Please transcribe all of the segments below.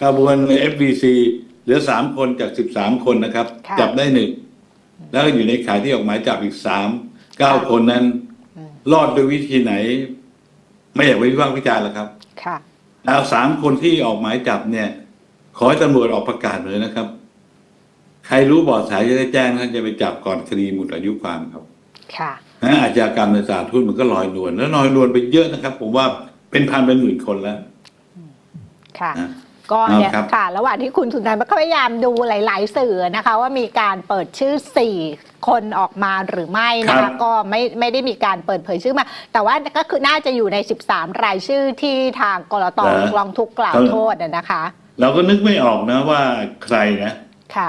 ขบวน FBC เหลือสามคนจากสิบสามคนนะครับ ค่ะ จับได้หนึ่งแล้วก็อยู่ในข่ายที่ออกหมายจับอีกสามเก้าคนนั้น รอดด้วยวิธีไหน ไม่อยากไปวิพากษ์วิจารณ์หรอกครับ ค่ะ แล้วสามคนที่ออกหมายจับเนี่ย ขอให้ตำรวจออกประกาศเลยนะครับ ใครรู้เบาะแสจะได้แจ้งท่านจะไปจับก่อนคดีหมดอายุความครับ ค่ะ นะอาชญากรรมในตลาดทุนมันก็ลอยนวลแล้วลอยนวลไปเยอะนะครับ ผมว่าเป็นพันเป็นหมื่นคนแล้วค่ะ นะ ก็เนี่ยเอาครับ ค่ะ ระหว่างที่คุณสุนันท์ก็พยายามดูหลาย ๆ สื่อนะคะ ว่ามีการเปิดชื่อ 4 คนออกมาหรือไม่นะครัคะบ ก็ไม่ไม่ได้มีการเปิดเผยชื่อมา แต่ว่าก็คือน่าจะอยู่ใน 13 รายชื่อที่ทางกรตลองทุกข์กล่าวโทษอะนะคะ เราก็นึกไม่ออกนะว่าใครนะค่ะ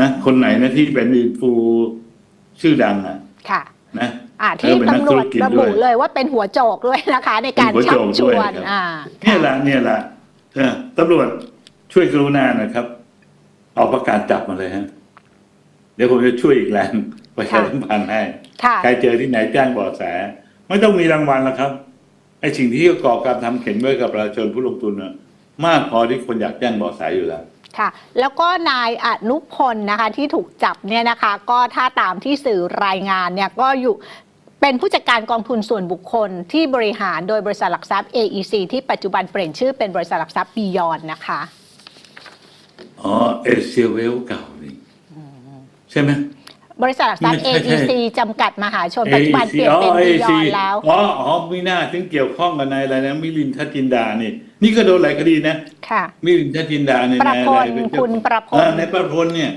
นะ คนไหนนะที่เป็นอินฟูชื่อดังอะค่ะ นะ อ่าที่เออเป็นนักตำรวจธุรกิจระบุด้วยเลยว่าเป็นหัวโจกด้วยนะคะ ในการเป็นหัวชัโจกกชด้วยวนครับ อ่า เนี่ยแหละเนี่ยแหละเออ ตำรวจช่วยกรุณาหนะครับออกประกาศจับมาเลยฮะ เดี๋ยวผมจะช่วยอีกแรงประชาสัมพันธ์ให้ค่ะใครเจอที่ไหนแจ้งเบาะแส ไม่ต้องมีรางวัลแล้วครับไอ้สิ่งที่ก่อการทำเข็นไว้กับประชาชนผู้ลงทุนน่ะมากพอที่คนอยากแจ้งเบาะแสอยู่แล้วค่ะแล้วก็นายอนุพลนะคะที่ถูกจับเนี่ยนะคะ ก็ถ้าตามที่สื่อรายงานเนี่ยก็อยู่ เป็นผู้จัดการกองทุนส่วนบุคคลที่บริหารโดยบริษัทหลักทรัพย์ AEC ที่ปัจจุบันเปลี่ยนชื่อเป็นบริษัทหลักทรัพย์บียอนนะคะ อ๋อเอเชียเวลเก่านี่ใช่ไหมบริษัทหลักทรัพย์ใช่ใช่ AEC จำกัดมหาชนปัจจุบันเปลี่ยนเป็นอ๋อบีย AEC อนแล้วอ๋ออ๋อมีหน้าถึงเกี่ยวข้องกับนายอะไรนะมิลินทจินดานี่นี่ก็โดนหลายคดีนะค่ะมิลินทจินดาเนี่ยประพลนายอะไรเป็นเจ้าคุณประพลอ่าในประพลเนี่ย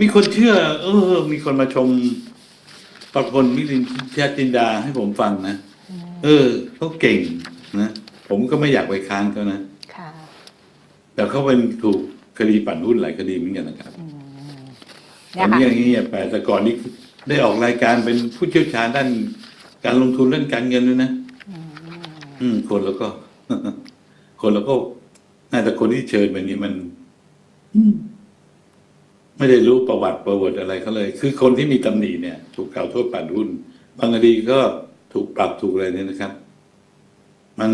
มีคนเชื่อ เออ มีคนมาชม ประพลมิลินทจินดาให้ผมฟังนะ เออเขาเก่งนะ ผมก็ไม่อยากไปค้านเขานะ ค่ะ แต่เขาเป็นถูกคดีปั่นหุ้นหลายคดีเหมือนกันนะครับเนี่ตอยนค่ะนี้อย่างนี้ไปแต่ก่อนนี้ได้ออกรายการเป็นผู้เชี่ยวชาญด้านการลงทุนเรื่องการเงินด้วยนะ อืม คนแล้วก็ คนแล้วก็น่าจะคนที่เชิญไปนี่มัน อืม ไม่ได้รู้ประวัติประวัติอะไรเขาเลย คือคนที่มีตำหนิเนี่ย ถูกกล่าวโทษปั่นหุ้น บางคดีก็ถูกปรับถูกอะไรเนี่ยนะครับ มัน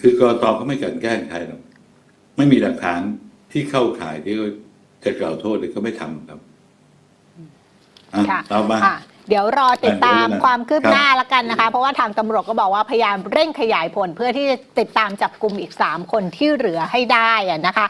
คือกรตเขาไม่กลันแกล้งใครหรอกไม่มีหลักฐานที่เข้าข่ายที่เขาจะกล่าวโทษเลยเขาไม่ทำครับอะค่ะต่อมาอะเดี๋ยวรอติดตามอะเดี๋ยวนะความคืบครับหน้าละกันนะคะ เพราะว่าทางตำรวจก็บอกว่าพยายามเร่งขยายผลเพื่อที่จะติดตามจับกลุ่มอีก 3 คนที่เหลือให้ได้อะนะคะ